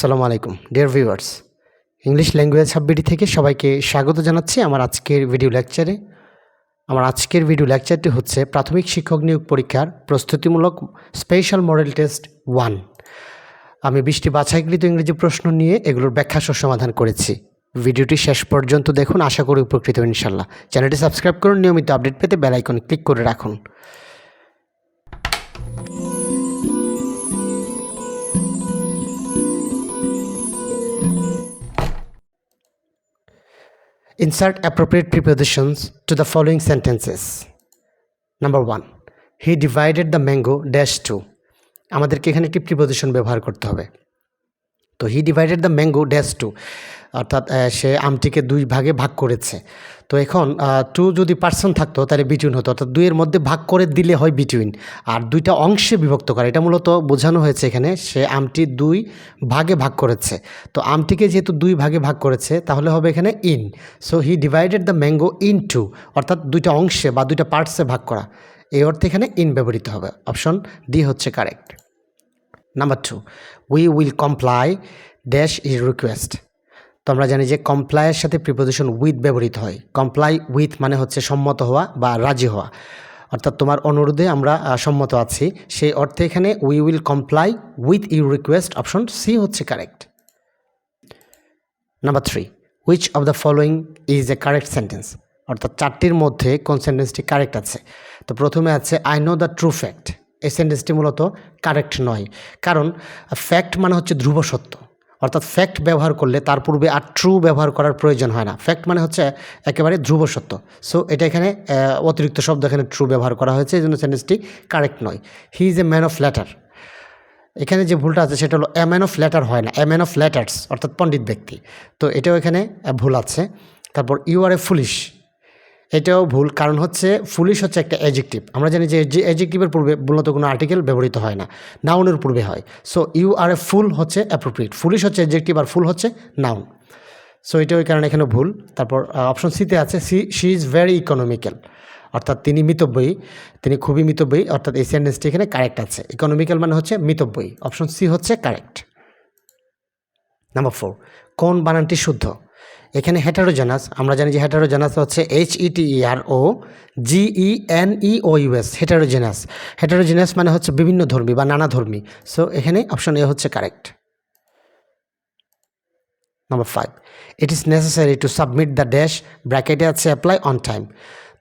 সালামু আলাইকুম। Dear viewers English language হাববিডি থেকে সবাইকে স্বাগত জানাচ্ছি আমার আজকের ভিডিও লেকচারে আমার আজকের ভিডিও লেকচারটি হচ্ছে প্রাথমিক শিক্ষক নিয়োগ পরীক্ষার প্রস্তুতিমূলক স্পেশাল মডেল টেস্ট ওয়ান আমি বৃষ্টি বাছাইকৃত ইংরেজি প্রশ্ন নিয়ে এগুলোর ব্যাখ্যা সহ সমাধান করেছি। ভিডিওটি শেষ পর্যন্ত দেখুন, আশা করি উপকৃত ইনশাল্লাহ চ্যানেলটি সাবস্ক্রাইব করুন, নিয়মিত আপডেট পেতে বেলাইকন ক্লিক করে রাখুন। Insert appropriate prepositions to the following sentences. Number one, he divided the mango dash two. আমাদেরকে এখানে একটি প্রিপোজিশন ব্যবহার করতে হবে তো he divided the mango dash two অর্থাৎ সে আমটিকে দুই ভাগে ভাগ করেছে তো এখন টু যদি পার্সন থাকতো, তাহলে বিটুইন হতো। অর্থাৎ দুইয়ের মধ্যে ভাগ করে দিলে হয় বিটুইন আর দুইটা অংশে বিভক্ত করে। এটা মূলত বোঝানো হয়েছে এখানে, সে আমটি দুই ভাগে ভাগ করেছে। তো আমটিকে যেহেতু দুই ভাগে ভাগ করেছে, তাহলে হবে এখানে in so he divided the mango in two অর্থাৎ দুইটা অংশে বা দুইটা পার্টসে ভাগ করা। এই অর্থে এখানে ইন ব্যবহৃত হবে। অপশন ডি হচ্ছে correct number two we will comply dash is request তো আমরা জানি যে কমপ্লাইয়ের সাথে প্রিপোজিশন উইথ ব্যবহৃত হয়। কমপ্লাই উইথ মানে হচ্ছে সম্মত হওয়া বা রাজি হওয়া। অর্থাৎ তোমার অনুরোধে আমরা সম্মত আছি। সেই অর্থে এখানে we will comply with your request option C হচ্ছে correct number three which of the following is a correct sentence অর্থাৎ চারটির মধ্যে কোন সেন্টেন্সটি কারেক্ট আছে? তো প্রথমে আছে I know the true fact এই সেন্টেন্সটি মূলত কারেক্ট নয়। কারণ ফ্যাক্ট মানে হচ্ছে ধ্রুব সত্য। অর্থাৎ ফ্যাক্ট ব্যবহার করলে তার পূর্বে আর ট্রু ব্যবহার করার প্রয়োজন হয় না। ফ্যাক্ট মানে হচ্ছে একেবারে ধ্রুব সত্য। সো এটা এখানে অতিরিক্ত শব্দ এখানে ট্রু ব্যবহার করা হয়েছে, এই জন্য সেন্টেন্সটি কারেক্ট নয়। He is a man of letter এখানে যে ভুলটা আছে, সেটা হলো এ ম্যান অফ লেটার হয় না। এ ম্যান অফ লেটার্স অর্থাৎ পণ্ডিত ব্যক্তি। তো এটাও এখানে ভুল আছে। তারপর ইউ আর এ ফুলিশ এটাও ভুল, কারণ হচ্ছে ফুলিশ হচ্ছে একটা অ্যাজেক্টিভ আমরা জানি যে অ্যাজেক্টিভের পূর্বে মূলত কোনো আর্টিকেল ব্যবহৃত হয় না নাউনের পূর্বে হয়। So you R a fool হচ্ছে অ্যাপ্রোপ্রিয়েট ফুলিশ হচ্ছে অ্যাজেক্টিভ আর ফুল হচ্ছে নাউন সো এটা ওই কারণে এখানে ভুল। তারপর অপশন সিতে আছে C she is very economical অর্থাৎ তিনি মিতব্যয়ী, তিনি খুবই মিতব্যয়ী, অর্থাৎ এই সেন্টেন্সটি এখানে কারেক্ট আছে। ইকোনমিক্যাল মানে হচ্ছে মিতব্যয়ী। অপশন সি হচ্ছে কারেক্ট নাম্বার ফোর কোন বানানটি শুদ্ধ? এখানে হেটারোজেনাস আমরা জানি যে হেটারোজেনাস হচ্ছে H E T E R O G E N E O U S heterogeneous heterogeneous মানে হচ্ছে বিভিন্ন ধর্মী বা নানা ধর্মী। সো এখানে অপশন এ হচ্ছে correct number five it is necessary to submit the dash ব্র্যাকেটে আছে অ্যাপ্লাই অন টাইম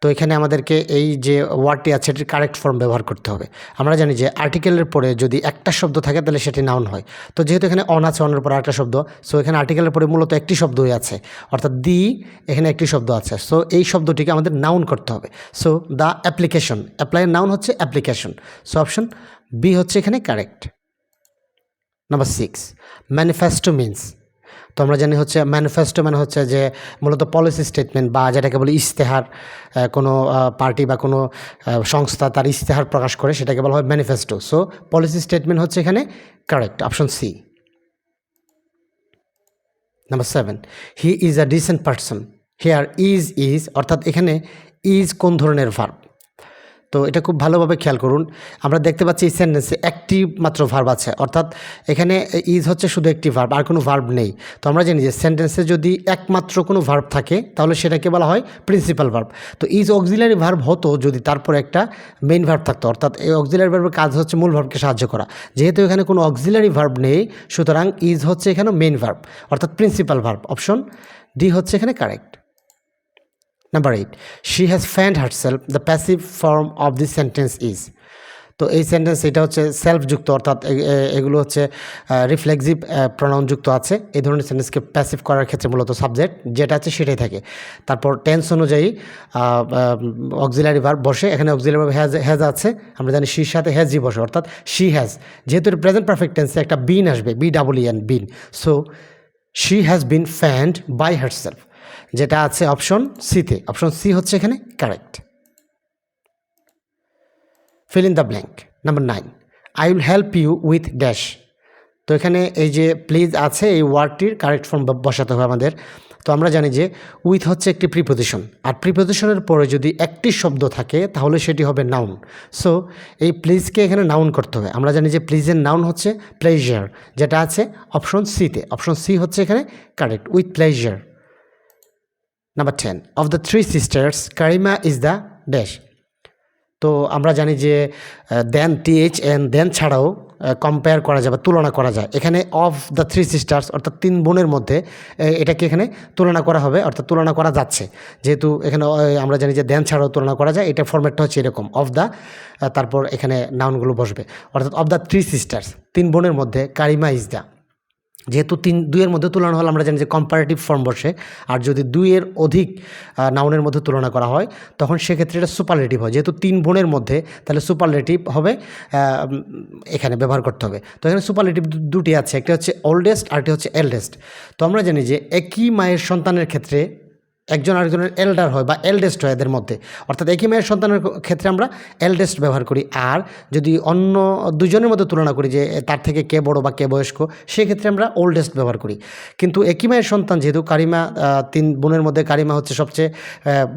তো এখানে আমাদেরকে এই যে ওয়ার্ডটি আছে, এটির কারেক্ট ফর্ম ব্যবহার করতে হবে। আমরা জানি যে আর্টিকেলের পরে যদি একটা শব্দ থাকে, তাহলে সেটি নাউন হয়। তো যেহেতু এখানে অন আছে অনের পরে একটা শব্দ সো এখানে আর্টিকেলের পরে মূলত একটি শব্দই আছে। অর্থাৎ দি এখানে একটি শব্দ আছে। সো এই শব্দটিকে আমাদের নাউন করতে হবে। সো দ্য অ্যাপ্লিকেশন অ্যাপ্লাইয়ের নাউন হচ্ছে অ্যাপ্লিকেশন সো অপশন বি হচ্ছে এখানে correct number six manifesto means তো আমরা জানি হচ্ছে ম্যানিফেস্টো মানে হচ্ছে যে মূলত পলিসি স্টেটমেন্ট বা যেটাকে বলি ইশতেহার কোনো পার্টি বা কোনো সংস্থা তার ইশতেহার প্রকাশ করে সেটাকে বলা হয় ম্যানিফেস্টো সো পলিসি স্টেটমেন্ট হচ্ছে এখানে correct option C number seven he is a decent person here is is অর্থাৎ এখানে ইজ কোন ধরনের ভার্ব তো এটা খুব ভালোভাবে খেয়াল করুন। আমরা দেখতে পাচ্ছি এই সেন্টেন্সে একটি মাত্র ভার্ব আছে, অর্থাৎ এখানে ইজ হচ্ছে শুধু একটি ভার্ব আর কোনো ভার্ব নেই। তো আমরা জানি যে সেন্টেন্সে যদি একমাত্র কোনো ভার্ব থাকে, তাহলে সেটাকে বলা হয় প্রিন্সিপাল ভার্ব তো ইজ অক্সিলারি ভার্ব হতো যদি তারপর একটা মেইন ভার্ব থাকতো, অর্থাৎ এই অক্সিলারি ভার্বের কাজ হচ্ছে মূল ভার্বকে সাহায্য করা। যেহেতু এখানে কোনো অক্সিলারি ভার্ব নেই, সুতরাং ইজ হচ্ছে এখানে মেইন ভার্ব অর্থাৎ প্রিন্সিপাল ভার্ব অপশন ডি হচ্ছে এখানে correct number eight she has found herself the passive form of this sentence is তো এই সেন্টেন্স এটা হচ্ছে সেলফযুক্ত অর্থাৎ এ- এ- এগুলো হচ্ছে রিফ্লেক্সিভ প্রনাউনযুক্ত আছে। এই ধরনের সেন্টেন্সকে প্যাসিভ করার ক্ষেত্রে মূলত সাবজেক্ট যেটা আছে সেটাই থাকে। তারপর টেন্স অনুযায়ী অক্সিলারি ভার্ব বসে। এখানে অক্সিলারি ভার্ব হ্যাজ হ্যাজ আছে। আমরা জানি শির সাথে হ্যাজই বসে, অর্থাৎ শি হ্যাজ যেহেতু প্রেজেন্ট পারফেক্ট টেন্সে একটা বিন আসবে B double N been so she has been found by herself যেটা আছে অপশন সিতে অপশন সি হচ্ছে এখানে correct fill in the blank number nine I will help you with dash তো এখানে এই যে প্লিজ আছে, এই ওয়ার্ডটির কারেক্ট ফর্ম বসাতে হবে আমাদের। তো আমরা জানি যে উইথ হচ্ছে একটি প্রিপোজিশন আর প্রিপোজিশনের পরে যদি একটি শব্দ থাকে, তাহলে সেটি হবে নাউন সো এই প্লিজকে এখানে নাউন করতে হবে। আমরা জানি যে প্লিজের নাউন হচ্ছে প্লেজার যেটা আছে অপশন সিতে অপশন সি হচ্ছে এখানে correct with pleasure number ten of the three sisters Karima is the dash তো আমরা জানি যে দেন টিএইচ এন দেন ছাড়াও কম্পেয়ার করা যায় বা তুলনা করা যায়। এখানে অফ দ্য থ্রি সিস্টার্স অর্থাৎ তিন বোনের মধ্যে এটাকে এখানে তুলনা করা হবে, অর্থাৎ তুলনা করা যাচ্ছে। যেহেতু এখানে আমরা জানি যে দেন ছাড়াও তুলনা করা যায়, এটা ফরম্যাটটা হচ্ছে এরকম। অফ দ্য তারপর এখানে নাউনগুলো বসবে। অর্থাৎ অফ দ্য থ্রি সিস্টার্স তিন বোনের মধ্যে কারিমা ইজ দ্য যেহেতু তিন, দুইয়ের মধ্যে তুলনা হলে আমরা জানি যে কম্পারেটিভ ফর্ম বসে। আর যদি দুইয়ের অধিক নাউনের মধ্যে তুলনা করা হয়, তখন সেক্ষেত্রে এটা সুপারলেটিভ হয়। যেহেতু তিন বোনের মধ্যে, তাহলে সুপারলেটিভ হবে এখানে ব্যবহার করতে হবে। তো এখানে সুপারলেটিভ দুটি আছে, একটা হচ্ছে ওল্ডেস্ট আর একটি হচ্ছে এল্ডেস্ট তো আমরা জানি যে একই মায়ের সন্তানের ক্ষেত্রে একজন আরেকজনের এল্ডার হয় বা এল্ডেস্ট হয় এদের মধ্যে। অর্থাৎ একই মায়ের সন্তানের ক্ষেত্রে আমরা এল্ডেস্ট ব্যবহার করি। আর যদি অন্য দুজনের মধ্যে তুলনা করি যে তার থেকে কে বড় বা কে বয়স্ক, সেক্ষেত্রে আমরা ওল্ডেস্ট ব্যবহার করি। কিন্তু একই মায়ের সন্তান যেহেতু কারিমা তিন বোনের মধ্যে কারিমা হচ্ছে সবচেয়ে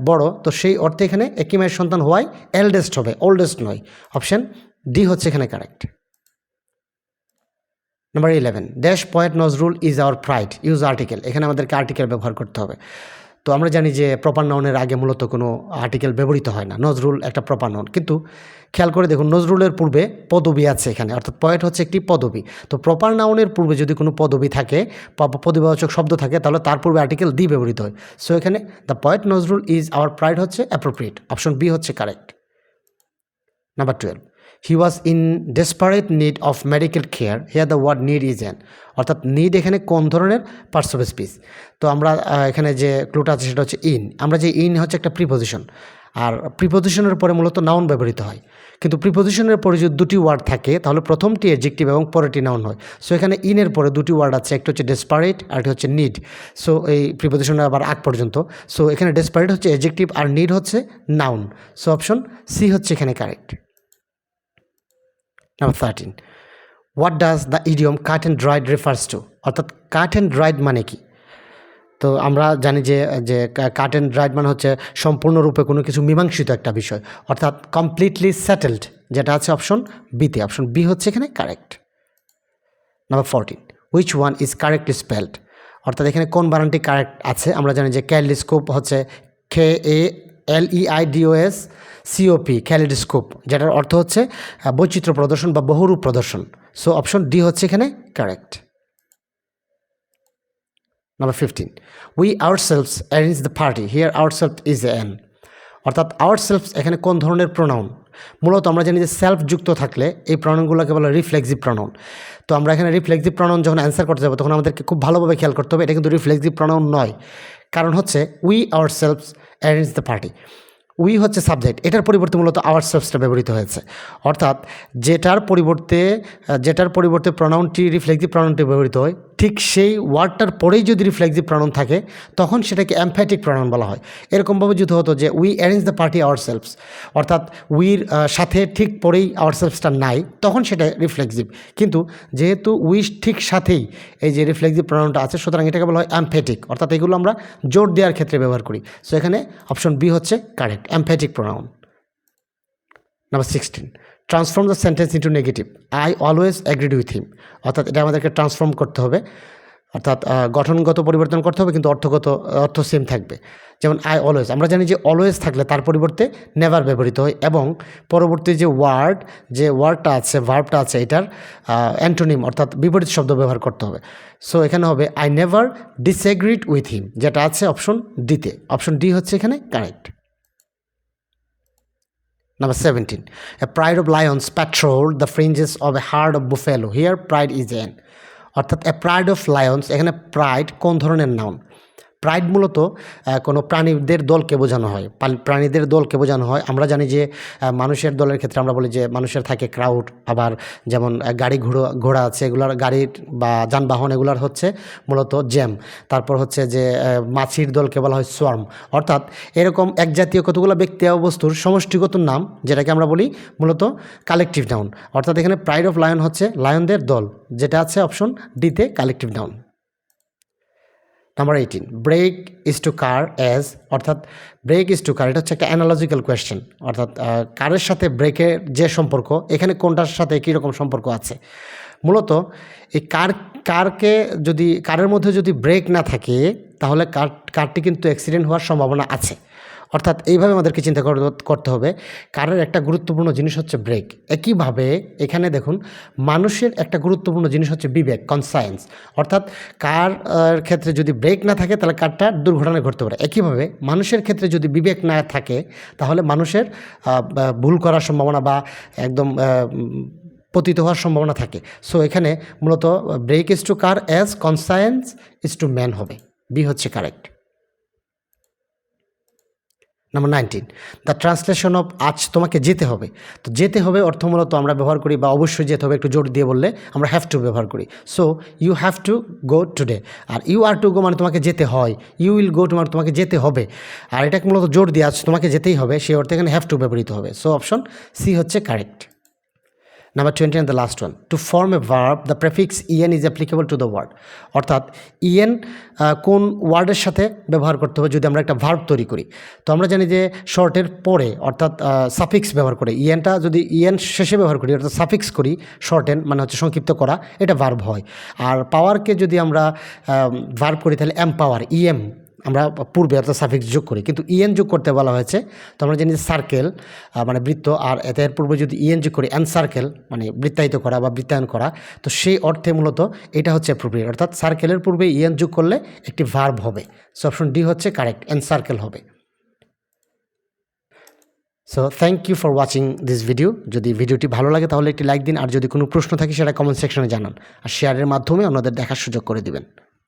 বড়, তো সেই অর্থে এখানে একই মায়ের সন্তান হওয়ায় এল্ডেস্ট হবে ওল্ডেস্ট নয়। অপশান ডি হচ্ছে এখানে correct number eleven dash point Nazrul is our pride use article এখানে আমাদেরকে আর্টিকেল ব্যবহার করতে হবে। তো আমরা জানি যে প্রপার নাউনের আগে মূলত কোনো আর্টিকেল ব্যবহৃত হয় না। নজরুল একটা প্রপার নাউন কিন্তু খেয়াল করে দেখুন, নজরুলের পূর্বে পদবী আছে এখানে। অর্থাৎ পয়েন্ট হচ্ছে একটি পদবী। তো প্রপার নাউনের পূর্বে যদি কোনো পদবী থাকে পদবিবাচক শব্দ থাকে, তাহলে তার পূর্বে আর্টিকেল দি ব্যবহৃত হয়। সো এখানে the point Nazrul is our pride হচ্ছে অ্যাপ্রোপ্রিয়েট অপশন বি হচ্ছে correct number twelve he was in desperate need of medical care here the word need is an অর্থাৎ নিড এখানে কোন ধরনের? পার্টস অফ স্পিচ তো আমরা এখানে যে ক্লুটা আছে সেটা হচ্ছে ইন আমরা যে ইন হচ্ছে একটা প্রিপোজিশন আর প্রিপোজিশনের পরে মূলত নাউন ব্যবহৃত হয়। কিন্তু প্রিপোজিশনের পরে যদি দুটি ওয়ার্ড থাকে, তাহলে প্রথমটি এডজেক্টিভ এবং পরেরটি নাউন হয়। সো এখানে ইনের পরে দুটি ওয়ার্ড আছে, একটা হচ্ছে ডেসপারেট আর একটা হচ্ছে নিড সো এই প্রিপোজিশনের আবার আগ পর্যন্ত। সো এখানে ডেসপারেট হচ্ছে এডজেক্টিভ আর নিড হচ্ছে নাউন সো অপশন সি হচ্ছে এখানে correct number thirteen what does the idiom cut and dried refers to অর্থাৎ কাট অ্যান্ড ড্রাইড মানে কি? তো আমরা জানি যে যে কাট অ্যান্ড ড্রাইড মানে হচ্ছে সম্পূর্ণরূপে কোনো কিছু মীমাংসিত একটা বিষয়। অর্থাৎ কমপ্লিটলি সেটেলড যেটা আছে অপশন বিতে অপশন বি হচ্ছে এখানে correct number fourteen which one is correctly spelled অর্থাৎ এখানে কোন বানানটি কারেক্ট আছে? আমরা জানি যে ক্যালিস্কোপ হচ্ছে K A L E I D O S C O P kaleidoscope যেটার অর্থ হচ্ছে বৈচিত্র্য প্রদর্শন বা বহুরূপ প্রদর্শন। সো অপশন ডি হচ্ছে এখানে correct number fifteen we ourselves arrange the party here ourself is an অর্থাৎ আওয়ার সেলফ এখানে কোন ধরনের প্রোনাউন মূলত আমরা জানি যে সেলফ যুক্ত থাকলে এই প্রণয়নগুলোকে বলে রিফ্লেক্সিভ প্রণয়ন তো আমরা এখানে রিফ্লেক্সিভ প্রণয়ন যখন অ্যান্সার করতে যাব, তখন আমাদেরকে খুব ভালোভাবে খেয়াল করতে হবে, এটা কিন্তু রিফ্লেক্সিভ প্রণয়ন নয়। কারণ হচ্ছে we ourselves arrange the party we হচ্ছে সাবজেক্ট এটার পরিবর্তে মূলত আওয়ার সেলফসটা ব্যবহৃত হয়েছে। অর্থাৎ যেটার পরিবর্তে যেটার পরিবর্তে প্রনাউনটি রিফ্লেক্সিভ প্রনাউনটি ব্যবহৃত হয় ঠিক সেই ওয়ার্ডটার পরেই যদি রিফ্লেক্সিভ প্রনাউন থাকে, তখন সেটাকে অ্যাম্ফ্যাটিক প্রনাউন বলা হয়। এরকমভাবে যদি হতো যে we arrange the party ourselves অর্থাৎ উইর সাথে ঠিক পরেই আওয়ার সেলফসটা নাই, তখন সেটা রিফ্লেক্সিভ কিন্তু যেহেতু উই ঠিক সাথেই এই যে রিফ্লেক্সিভ প্রনাউনটা আছে, সুতরাং এটাকে বলা হয় অ্যাম্ফ্যাটিক অর্থাৎ এগুলো আমরা জোর দেওয়ার ক্ষেত্রে ব্যবহার করি। সো এখানে অপশন বি হচ্ছে correct emphatic pronoun number sixteen transform the sentence into negative I always agreed with him অর্থাৎ এটা আমাদেরকে ট্রান্সফর্ম করতে হবে। অর্থাৎ গঠনগত পরিবর্তন করতে হবে, কিন্তু অর্থগত, অর্থ সেম থাকবে। যেমন আই অলওয়েজ আমরা জানি যে অলওয়েজ থাকলে তার পরিবর্তে নেভার ব্যবহৃত হয় এবং পরবর্তী যে ওয়ার্ড যে ওয়ার্ডটা আছে ভার্বটা আছে, এটার অ্যান্টোনিম অর্থাৎ বিপরীত শব্দ ব্যবহার করতে হবে। সো এখানে হবে I never disagreed with him যেটা আছে অপশন ডিতে অপশন ডি হচ্ছে এখানে correct Number 17. A pride of lions patrolled the fringes of a herd of buffalo. Here, pride is an. অর্থাৎ এ প্রাইড অফ লায়ন্স এখানে pride কোন ধরনের noun pride মূলত কোনো প্রাণীদের দলকে বোঝানো হয়। প্রাণীদের দলকে বোঝানো হয়। আমরা জানি যে মানুষের দলের ক্ষেত্রে আমরা বলি যে, মানুষের থাকে ক্রাউড, আবার যেমন গাড়ি ঘোড়া ঘোড়া আছে, এগুলার গাড়ির বা যানবাহন এগুলার হচ্ছে মূলত জ্যাম। তারপর হচ্ছে যে মাছির দলকে বলা হয় সোয়ার্ম। অর্থাৎ এরকম এক জাতীয় কতগুলো ব্যক্তি বস্তুর সমষ্টিগত নাম, যেটাকে আমরা বলি মূলত কালেকটিভ ডাউন অর্থাৎ এখানে প্রাইড অফ লায়ন হচ্ছে লায়নদের দল। যেটা আছে অপশন ডিতে collective noun. Number eighteen brake is to car as অর্থাৎ ব্রেক ইজ টু কার এটা হচ্ছে একটা অ্যানালজিক্যাল কোয়েশ্চেন অর্থাৎ কারের সাথে ব্রেকের যে সম্পর্ক, এখানে কোনটার সাথে কী রকম সম্পর্ক আছে? মূলত এই কার কারকে যদি, কারের মধ্যে যদি ব্রেক না থাকে, তাহলে কার কারটি কিন্তু অ্যাক্সিডেন্ট হওয়ার সম্ভাবনা আছে। অর্থাৎ এইভাবে আমাদেরকে চিন্তা করতে হবে। কারের একটা গুরুত্বপূর্ণ জিনিস হচ্ছে ব্রেক একইভাবে এখানে দেখুন, মানুষের একটা গুরুত্বপূর্ণ জিনিস হচ্ছে বিবেক কনসায়েন্স অর্থাৎ কার ক্ষেত্রে যদি ব্রেক না থাকে, তাহলে কারটা দুর্ঘটনা ঘটতে পারে। একইভাবে মানুষের ক্ষেত্রে যদি বিবেক না থাকে, তাহলে মানুষের ভুল করার সম্ভাবনা বা একদম পতিত হওয়ার সম্ভাবনা থাকে। সো এখানে মূলত brake is to car as conscience is to man হবে। বি হচ্ছে correct number nineteen the translation of আজ তোমাকে যেতে হবে তো যেতে হবে অর্থ মূলত আমরা ব্যবহার করি বা অবশ্যই যেতে হবে একটু জোর দিয়ে বললে আমরা হ্যাভ টু ব্যবহার করি। So you have to go today R you are to go মানে তোমাকে যেতে হয়। ইউ উইল গো টু মানে তোমাকে যেতে হবে। আর এটাকে মূলত জোর দিয়ে আজ তোমাকে যেতেই হবে সেই অর্থে এখানে হ্যাভ টু ব্যবহৃত হবে। সো অপশন সি হচ্ছে correct number twenty and the last one to form a verb the prefix EN is applicable to the word অর্থাৎ ইএন কোন ওয়ার্ডের সাথে ব্যবহার করতে হবে যদি আমরা একটা ভার্ব তৈরি করি। তো আমরা জানি যে শর্টের পরে, অর্থাৎ সাফিক্স ব্যবহার করে। ইএনটা যদি ইএন শেষে ব্যবহার করি, অর্থাৎ সাফিক্স করি শর্টেন মানে হচ্ছে সংক্ষিপ্ত করা, এটা ভার্ব হয়। আর পাওয়ারকে যদি আমরা ভার্ব করি তাহলে এম পাওয়ার ইএম আমরা পূর্বে অর্থাৎ সাফিক্স যোগ করি। কিন্তু ইএন যোগ করতে বলা হয়েছে, তো আমরা জানি সার্কেল মানে বৃত্ত, আর এতে এর পূর্বে যদি ইএন যোগ করি এন সার্কেল মানে বৃত্তায়িত করা বা বৃত্তায়ন করা, তো সেই অর্থে মূলত এটা হচ্ছে অ্যাপ্রোপ্রিয়েট অর্থাৎ সার্কেলের পূর্বে ইএন যোগ করলে একটি ভার্ব হবে। সো অপশন ডি হচ্ছে কারেক্ট এন সার্কেল হবে। So thank you for watching this video যদি ভিডিওটি ভালো লাগে, তাহলে একটি লাইক দিন। আর যদি কোনো প্রশ্ন থাকে, সেটা কমেন্ট সেকশনে জানান। আর শেয়ারের মাধ্যমে আপনাদের দেখার সুযোগ করে দিবেন।